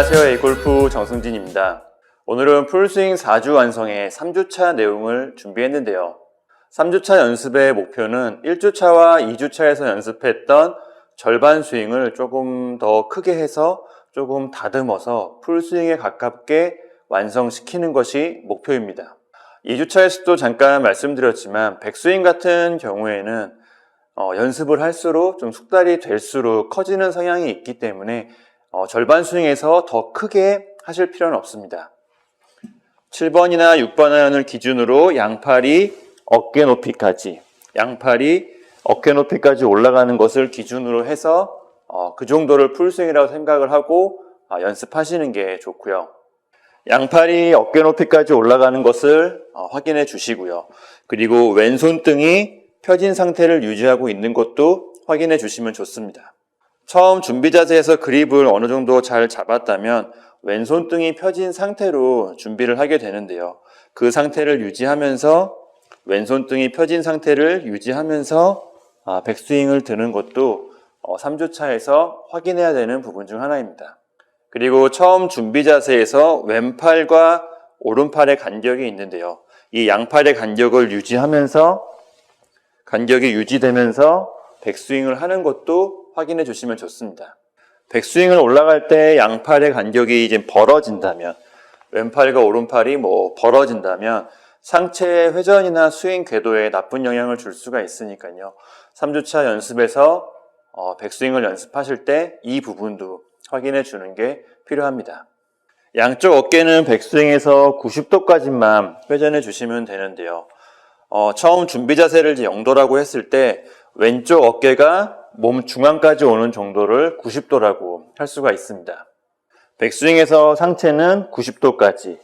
안녕하세요. 에이골프 정승진입니다. 오늘은 풀스윙 4주 완성의 3주차 내용을 준비했는데요. 3주차 연습의 목표는 1주차와 2주차에서 연습했던 절반 스윙을 조금 더 크게 해서 조금 다듬어서 풀스윙에 가깝게 완성시키는 것이 목표입니다. 2주차에서도 잠깐 말씀드렸지만 백스윙 같은 경우에는 어, 연습을 할수록 좀 숙달이 될수록 커지는 성향이 있기 때문에 어, 절반 스윙에서 더 크게 하실 필요는 없습니다. 7번이나 6번 아이언을 기준으로 양팔이 어깨 높이까지 양팔이 어깨 높이까지 올라가는 것을 기준으로 해서 어, 그 정도를 풀스윙이라고 생각을 하고 어, 연습하시는 게 좋고요. 양팔이 어깨 높이까지 올라가는 것을 어, 확인해 주시고요. 그리고 왼손등이 펴진 상태를 유지하고 있는 것도 확인해 주시면 좋습니다. 처음 준비 자세에서 그립을 어느 정도 잘 잡았다면 왼손등이 펴진 상태로 준비를 하게 되는데요. 그 상태를 유지하면서 왼손등이 펴진 상태를 유지하면서 아, 백스윙을 드는 것도 3주차에서 확인해야 되는 부분 중 하나입니다. 그리고 처음 준비 자세에서 왼팔과 오른팔의 간격이 있는데요. 이 양팔의 간격을 유지하면서 간격이 유지되면서 백스윙을 하는 것도 확인해 주시면 좋습니다. 백스윙을 올라갈 때 양팔의 간격이 이제 벌어진다면 왼팔과 오른팔이 뭐 벌어진다면 상체 회전이나 스윙 궤도에 나쁜 영향을 줄 수가 있으니까요. 3주차 연습에서 어, 백스윙을 연습하실 때 이 부분도 확인해 주는 게 필요합니다. 양쪽 어깨는 백스윙에서 90도까지만 회전해 주시면 되는데요. 어, 처음 준비 자세를 이제 영도라고 했을 때 왼쪽 어깨가 몸 중앙까지 오는 정도를 90도라고 할 수가 있습니다. 백스윙에서 상체는 90도까지,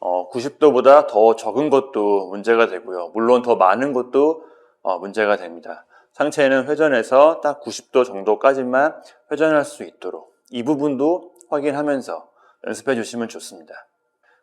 어, 90도보다 더 적은 것도 문제가 되고요. 물론 더 많은 것도 어, 문제가 됩니다. 상체는 회전해서 딱 90도 정도까지만 회전할 수 있도록 이 부분도 확인하면서 연습해 주시면 좋습니다.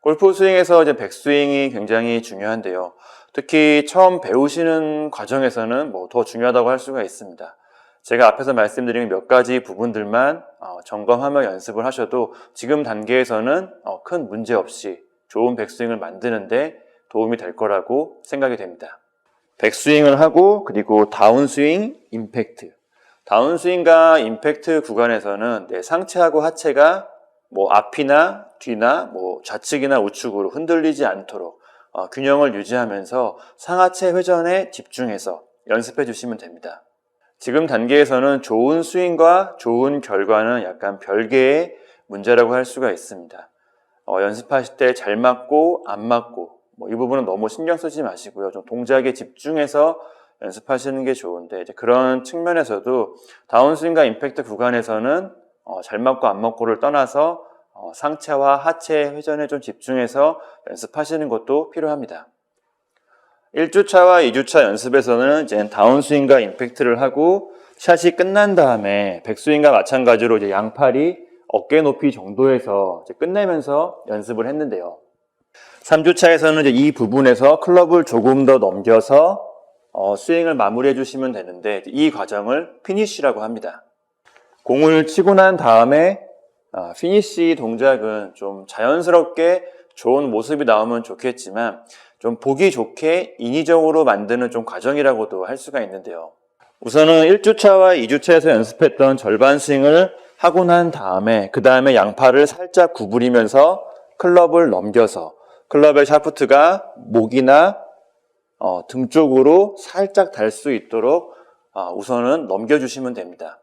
골프 스윙에서 이제 백스윙이 굉장히 중요한데요. 특히 처음 배우시는 과정에서는 뭐 더 중요하다고 할 수가 있습니다. 제가 앞에서 말씀드린 몇 가지 부분들만 어, 점검하며 연습을 하셔도 지금 단계에서는 어, 큰 문제 없이 좋은 백스윙을 만드는데 도움이 될 거라고 생각이 됩니다. 백스윙을 하고 그리고 다운스윙, 임팩트. 다운스윙과 임팩트 구간에서는 내 상체하고 하체가 뭐 앞이나 뒤나 뭐 좌측이나 우측으로 흔들리지 않도록 어, 균형을 유지하면서 상하체 회전에 집중해서 연습해 주시면 됩니다. 지금 단계에서는 좋은 스윙과 좋은 결과는 약간 별개의 문제라고 할 수가 있습니다. 어, 연습하실 때 잘 맞고 안 맞고 뭐 이 부분은 너무 신경 쓰지 마시고요. 좀 동작에 집중해서 연습하시는 게 좋은데 이제 그런 측면에서도 다운스윙과 임팩트 구간에서는 어, 잘 맞고 안 맞고를 떠나서 어, 상체와 하체 회전에 좀 집중해서 연습하시는 것도 필요합니다. 1주차와 2주차 연습에서는 이제 다운스윙과 임팩트를 하고 샷이 끝난 다음에 백스윙과 마찬가지로 이제 양팔이 어깨 높이 정도에서 이제 끝내면서 연습을 했는데요. 3주차에서는 이제 이 부분에서 클럽을 조금 더 넘겨서 어, 스윙을 마무리해 주시면 되는데 이 과정을 피니쉬라고 합니다. 공을 치고 난 다음에 아, 피니쉬 동작은 좀 자연스럽게 좋은 모습이 나오면 좋겠지만 좀 보기 좋게 인위적으로 만드는 좀 과정이라고도 할 수가 있는데요. 우선은 1주차와 2주차에서 연습했던 절반 스윙을 하고 난 다음에 그 다음에 양팔을 살짝 구부리면서 클럽을 넘겨서 클럽의 샤프트가 목이나 어, 등 쪽으로 살짝 달 수 있도록 어, 우선은 넘겨주시면 됩니다.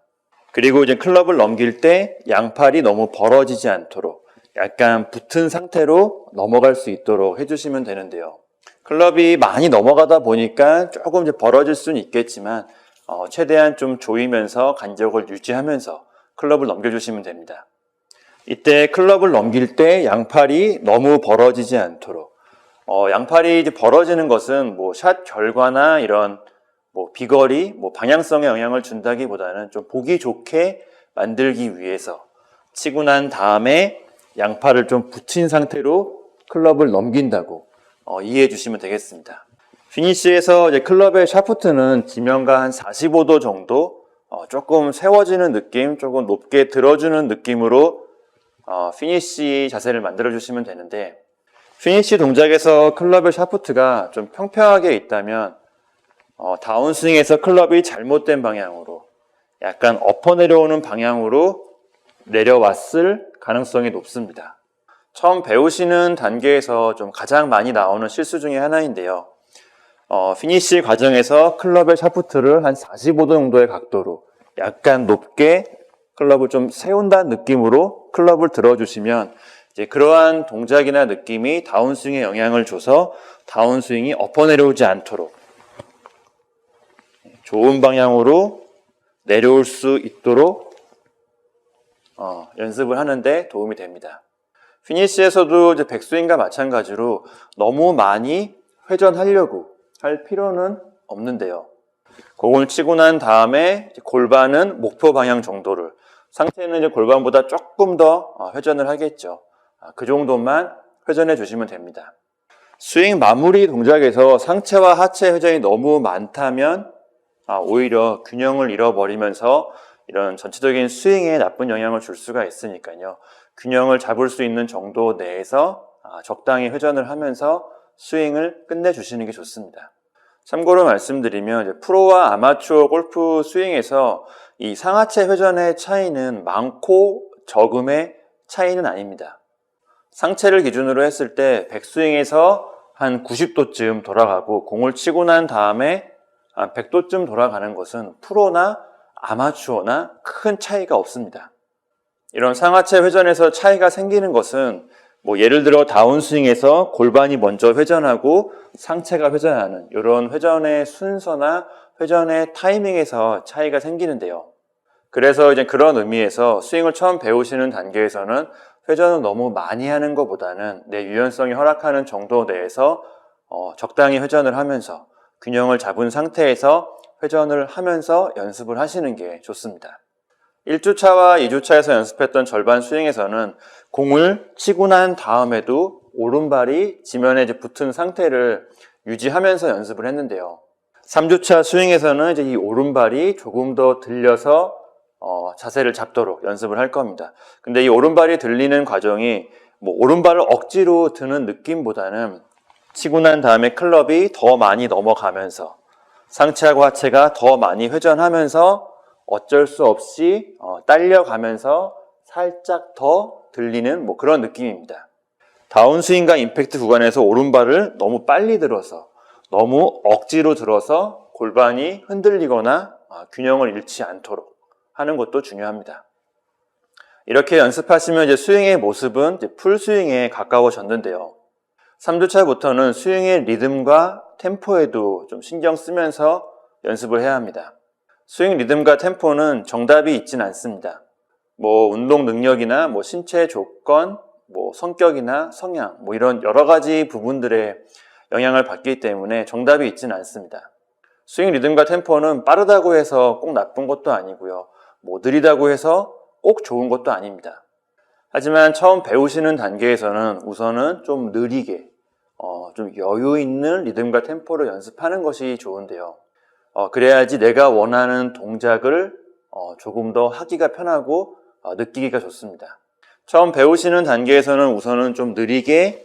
그리고 이제 클럽을 넘길 때 양팔이 너무 벌어지지 않도록 약간 붙은 상태로 넘어갈 수 있도록 해주시면 되는데요. 클럽이 많이 넘어가다 보니까 조금 이제 벌어질 수는 있겠지만 어, 최대한 좀 조이면서 간격을 유지하면서 클럽을 넘겨주시면 됩니다. 이때 클럽을 넘길 때 양팔이 너무 벌어지지 않도록 어, 양팔이 이제 벌어지는 것은 뭐 샷 결과나 이런 뭐 비거리, 뭐 방향성에 영향을 준다기보다는 좀 보기 좋게 만들기 위해서 치고 난 다음에 양팔을 좀 붙인 상태로 클럽을 넘긴다고 어, 이해해 주시면 되겠습니다. 피니쉬에서 이제 클럽의 샤프트는 지면과 한 45도 정도 어, 조금 세워지는 느낌, 조금 높게 들어주는 느낌으로 어, 피니쉬 자세를 만들어 주시면 되는데 피니쉬 동작에서 클럽의 샤프트가 좀 평평하게 있다면 어, 다운스윙에서 클럽이 잘못된 방향으로 약간 엎어 내려오는 방향으로 내려왔을 가능성이 높습니다. 처음 배우시는 단계에서 좀 가장 많이 나오는 실수 중에 하나인데요. 어, 피니쉬 과정에서 클럽의 샤프트를 한 45도 정도의 각도로 약간 높게 클럽을 좀 세운다는 느낌으로 클럽을 들어주시면 이제 그러한 동작이나 느낌이 다운스윙에 영향을 줘서 다운스윙이 엎어 내려오지 않도록 좋은 방향으로 내려올 수 있도록 어, 연습을 하는데 도움이 됩니다. 피니시에서도 이제 백스윙과 마찬가지로 너무 많이 회전하려고 할 필요는 없는데요. 공을 치고 난 다음에 골반은 목표 방향 정도를 상체는 이제 골반보다 조금 더 어, 회전을 하겠죠. 아, 그 정도만 회전해 주시면 됩니다. 스윙 마무리 동작에서 상체와 하체 회전이 너무 많다면 아, 오히려 균형을 잃어버리면서 이런 전체적인 스윙에 나쁜 영향을 줄 수가 있으니까요. 균형을 잡을 수 있는 정도 내에서 아, 적당히 회전을 하면서 스윙을 끝내주시는 게 좋습니다. 참고로 말씀드리면 프로와 아마추어 골프 스윙에서 이 상하체 회전의 차이는 많고 적음의 차이는 아닙니다. 상체를 기준으로 했을 때 백스윙에서 한 90도쯤 돌아가고 공을 치고 난 다음에 한 100도쯤 돌아가는 것은 프로나 아마추어나 큰 차이가 없습니다. 이런 상하체 회전에서 차이가 생기는 것은 뭐 예를 들어 다운스윙에서 골반이 먼저 회전하고 상체가 회전하는 이런 회전의 순서나 회전의 타이밍에서 차이가 생기는데요. 그래서 이제 그런 의미에서 스윙을 처음 배우시는 단계에서는 회전을 너무 많이 하는 것보다는 내 유연성이 허락하는 정도 내에서 어, 적당히 회전을 하면서 균형을 잡은 상태에서 회전을 하면서 연습을 하시는 게 좋습니다. 1주차와 2주차에서 연습했던 절반 스윙에서는 공을 치고 난 다음에도 오른발이 지면에 이제 붙은 상태를 유지하면서 연습을 했는데요. 3주차 스윙에서는 이제 이 오른발이 조금 더 들려서 어, 자세를 잡도록 연습을 할 겁니다. 근데 이 오른발이 들리는 과정이 뭐 오른발을 억지로 드는 느낌보다는 치고 난 다음에 클럽이 더 많이 넘어가면서 상체하고 하체가 더 많이 회전하면서 어쩔 수 없이 어, 딸려가면서 살짝 더 들리는 뭐 그런 느낌입니다. 다운스윙과 임팩트 구간에서 오른발을 너무 빨리 들어서 너무 억지로 들어서 골반이 흔들리거나 어, 균형을 잃지 않도록 하는 것도 중요합니다. 이렇게 연습하시면 이제 스윙의 모습은 이제 풀스윙에 가까워졌는데요. 3주차부터는 스윙의 리듬과 템포에도 좀 신경 쓰면서 연습을 해야 합니다. 스윙 리듬과 템포는 정답이 있진 않습니다. 뭐 운동 능력이나 뭐 신체 조건, 뭐 성격이나 성향, 뭐 이런 여러 가지 부분들의 영향을 받기 때문에 정답이 있지는 않습니다. 스윙 리듬과 템포는 빠르다고 해서 꼭 나쁜 것도 아니고요. 뭐 느리다고 해서 꼭 좋은 것도 아닙니다. 하지만 처음 배우시는 단계에서는 우선은 좀 느리게, 어, 좀 여유 있는 리듬과 템포를 연습하는 것이 좋은데요. 어, 그래야지 내가 원하는 동작을 어, 조금 더 하기가 편하고 어, 느끼기가 좋습니다. 처음 배우시는 단계에서는 우선은 좀 느리게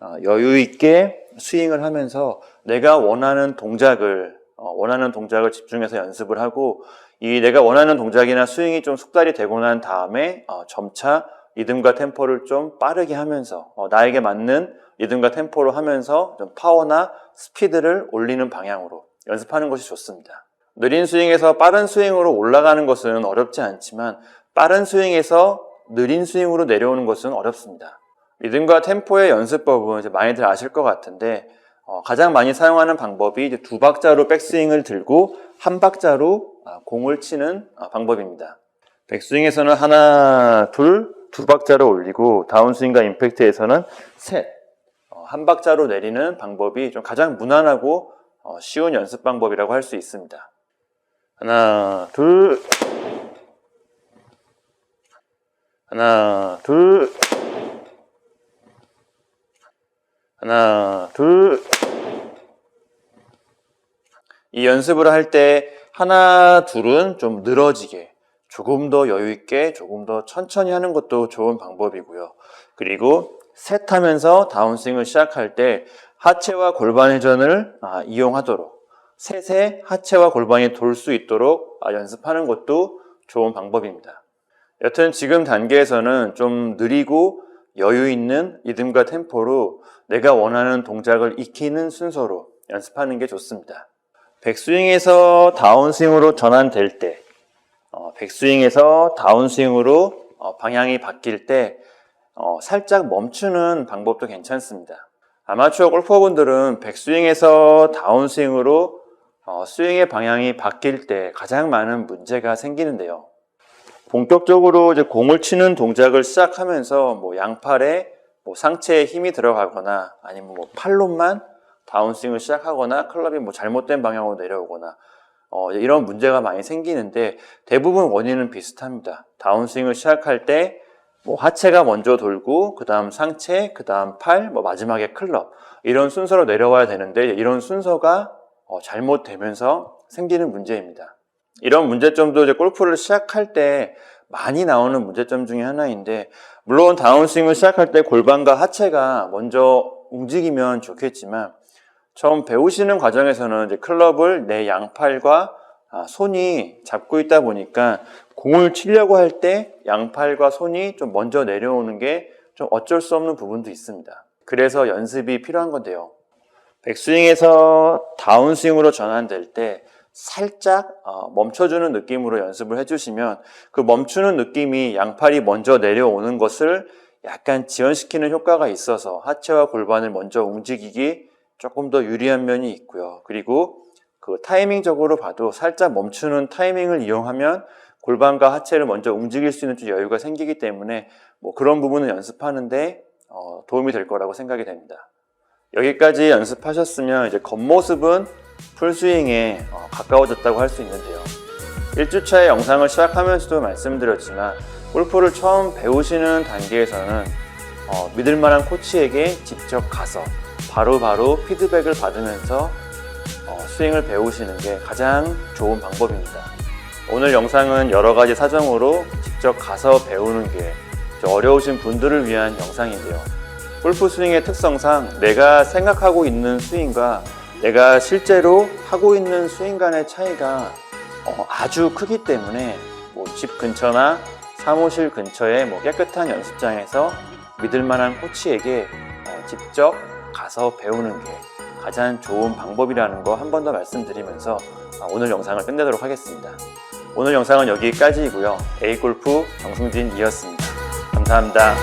어, 여유 있게 스윙을 하면서 내가 원하는 동작을 어, 원하는 동작을 집중해서 연습을 하고 이 내가 원하는 동작이나 스윙이 좀 숙달이 되고 난 다음에 어, 점차 리듬과 템포를 좀 빠르게 하면서 어, 나에게 맞는 리듬과 템포로 하면서 좀 파워나 스피드를 올리는 방향으로 연습하는 것이 좋습니다. 느린 스윙에서 빠른 스윙으로 올라가는 것은 어렵지 않지만 빠른 스윙에서 느린 스윙으로 내려오는 것은 어렵습니다. 리듬과 템포의 연습법은 이제 많이들 아실 것 같은데 어, 가장 많이 사용하는 방법이 이제 두 박자로 백스윙을 들고 한 박자로 아, 공을 치는 아, 방법입니다. 백스윙에서는 하나, 둘, 두 박자로 올리고 다운스윙과 임팩트에서는 셋, 어, 한 박자로 내리는 방법이 좀 가장 무난하고 어, 쉬운 연습 방법이라고 할 수 있습니다. 하나, 둘, 하나, 둘, 하나, 둘. 이 연습을 할 때 하나, 둘은 좀 늘어지게, 조금 더 여유 있게 조금 더 천천히 하는 것도 좋은 방법이고요. 그리고 셋 하면서 다운스윙을 시작할 때 하체와 골반 회전을 아, 이용하도록 셋에 하체와 골반이 돌 수 있도록 아, 연습하는 것도 좋은 방법입니다. 여튼 지금 단계에서는 좀 느리고 여유 있는 리듬과 템포로 내가 원하는 동작을 익히는 순서로 연습하는 게 좋습니다. 백스윙에서 다운스윙으로 전환될 때, 어, 백스윙에서 다운스윙으로 어, 방향이 바뀔 때 어, 살짝 멈추는 방법도 괜찮습니다. 아마추어 골퍼분들은 백스윙에서 다운스윙으로 어, 스윙의 방향이 바뀔 때 가장 많은 문제가 생기는데요. 본격적으로 이제 공을 치는 동작을 시작하면서 뭐 양팔에 뭐 상체에 힘이 들어가거나 아니면 뭐 팔로만 다운스윙을 시작하거나 클럽이 뭐 잘못된 방향으로 내려오거나 어, 이런 문제가 많이 생기는데 대부분 원인은 비슷합니다. 다운스윙을 시작할 때 뭐 하체가 먼저 돌고 그 다음 상체, 그 다음 팔, 뭐 마지막에 클럽 이런 순서로 내려와야 되는데 이런 순서가 어, 잘못되면서 생기는 문제입니다. 이런 문제점도 이제 골프를 시작할 때 많이 나오는 문제점 중에 하나인데 물론 다운스윙을 시작할 때 골반과 하체가 먼저 움직이면 좋겠지만 처음 배우시는 과정에서는 이제 클럽을 내 양팔과 아, 손이 잡고 있다 보니까 공을 치려고 할 때 양팔과 손이 좀 먼저 내려오는 게 좀 어쩔 수 없는 부분도 있습니다. 그래서 연습이 필요한 건데요. 백스윙에서 다운스윙으로 전환될 때 살짝 어, 멈춰주는 느낌으로 연습을 해주시면 그 멈추는 느낌이 양팔이 먼저 내려오는 것을 약간 지연시키는 효과가 있어서 하체와 골반을 먼저 움직이기 조금 더 유리한 면이 있고요. 그리고 그 타이밍적으로 봐도 살짝 멈추는 타이밍을 이용하면 골반과 하체를 먼저 움직일 수 있는 좀 여유가 생기기 때문에 뭐 그런 부분을 연습하는데 어, 도움이 될 거라고 생각이 됩니다. 여기까지 연습하셨으면 이제 겉모습은 풀스윙에 어, 가까워졌다고 할 수 있는데요. 1주차의 영상을 시작하면서도 말씀드렸지만 골프를 처음 배우시는 단계에서는 어, 믿을 만한 코치에게 직접 가서 바로바로 피드백을 받으면서 어, 스윙을 배우시는 게 가장 좋은 방법입니다. 오늘 영상은 여러 가지 사정으로 직접 가서 배우는 게 어려우신 분들을 위한 영상인데요. 골프 스윙의 특성상 내가 생각하고 있는 스윙과 내가 실제로 하고 있는 스윙 간의 차이가 어, 아주 크기 때문에 뭐 집 근처나 사무실 근처의 뭐 깨끗한 연습장에서 믿을 만한 코치에게 어, 직접 가서 배우는 게 가장 좋은 방법이라는 거 한 번 더 말씀드리면서 어, 오늘 영상을 끝내도록 하겠습니다. 오늘 영상은 여기까지이고요. A골프 정승진이었습니다. 감사합니다.